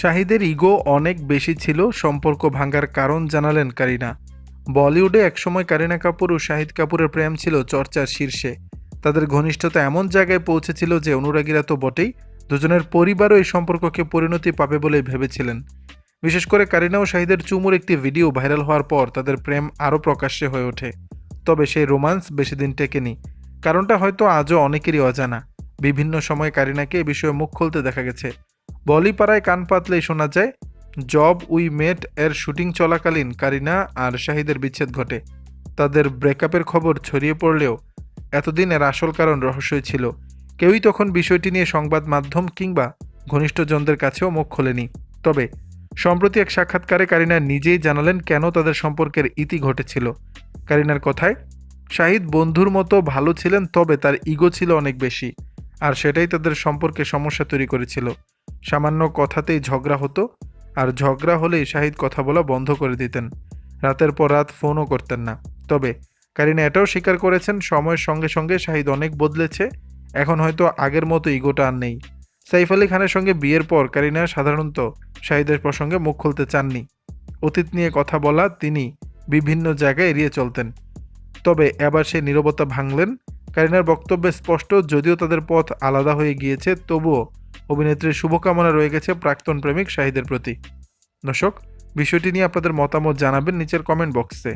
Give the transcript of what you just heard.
শাহিদের ego অনেক বেশি ছিল, সম্পর্ক ভাঙার কারণ জানালেন কারিনা। বলিউডে একসময় কারিনা কাপুর ও শাহিদ কাপুরের প্রেম ছিল চর্চার শীর্ষে। তাদের ঘনিষ্ঠতা এমন জায়গায় পৌঁছেছিল যে অনুরাগীরা তো বটেই, দুজনের পরিবারও এই সম্পর্ককে পরিণতি পাবে বলেই ভেবেছিলেন। বিশেষ করে কারিনা ও শাহিদের চুমুর একটি ভিডিও ভাইরাল হওয়ার পর তাদের প্রেম আরও প্রকাশ্যে হয়ে ওঠে। তবে সেই রোমান্স বেশি দিন টেকেনি। কারণটা হয়তো আজও অনেকেরই অজানা। বিভিন্ন সময় কারিনাকে এ বিষয়ে মুখ খুলতে দেখা গেছে। বলিপাড়ায় কান পাতলেই শোনা যায়, জব উই মেট এর শুটিং চলাকালীন কারিনা আর শাহিদের বিচ্ছেদ ঘটে। তাদের ব্রেকআপের খবর ছড়িয়ে পড়লেও এতদিন এর আসল কারণ রহস্যই ছিল। কেউই তখন বিষয়টি নিয়ে সংবাদ মাধ্যম কিংবা ঘনিষ্ঠজনদের কাছেও মুখ খোলেনি। তবে সম্প্রতি এক সাক্ষাৎকারে কারিনা নিজেই জানালেন কেন তাদের সম্পর্কের ইতি ঘটেছিল। কারিনার কথায়, শাহিদ বন্ধুর মতো ভালো ছিলেন তবে তার ইগো ছিল অনেক বেশি, আর সেটাই তাদের সম্পর্কে সমস্যা তৈরি করেছিল। সামান্য কথাতেই ঝগড়া হতো আর ঝগড়া হলেই শাহিদ কথা বলা বন্ধ করে দিতেন। রাতের পর রাত ফোনও করতেন না। তবে কারিনা এটাও স্বীকার করেছেন, সময়ের সঙ্গে সঙ্গে শাহিদ অনেক বদলেছে, এখন হয়তো আগের মতো ইগোটা আর নেই। সাইফ আলী খানের সঙ্গে বিয়ের পর কারিনা সাধারণত শাহিদের প্রসঙ্গে মুখ খুলতে চাননি। অতীত নিয়ে কথা বলা তিনি বিভিন্ন জায়গায় এড়িয়ে চলতেন। তবে এবার সে নীরবতা ভাঙলেন। কারিনার বক্তব্যে স্পষ্ট, যদিও তাদের পথ আলাদা হয়ে গিয়েছে, তবুও অভিনেত্রীর শুভকামনা রয়ে গেছে প্রাক্তন প্রেমিক শাহিদের প্রতি। দর্শক, বিষয়টি নিয়ে আপনাদের মতামত জানাবেন নিচের কমেন্ট বক্সে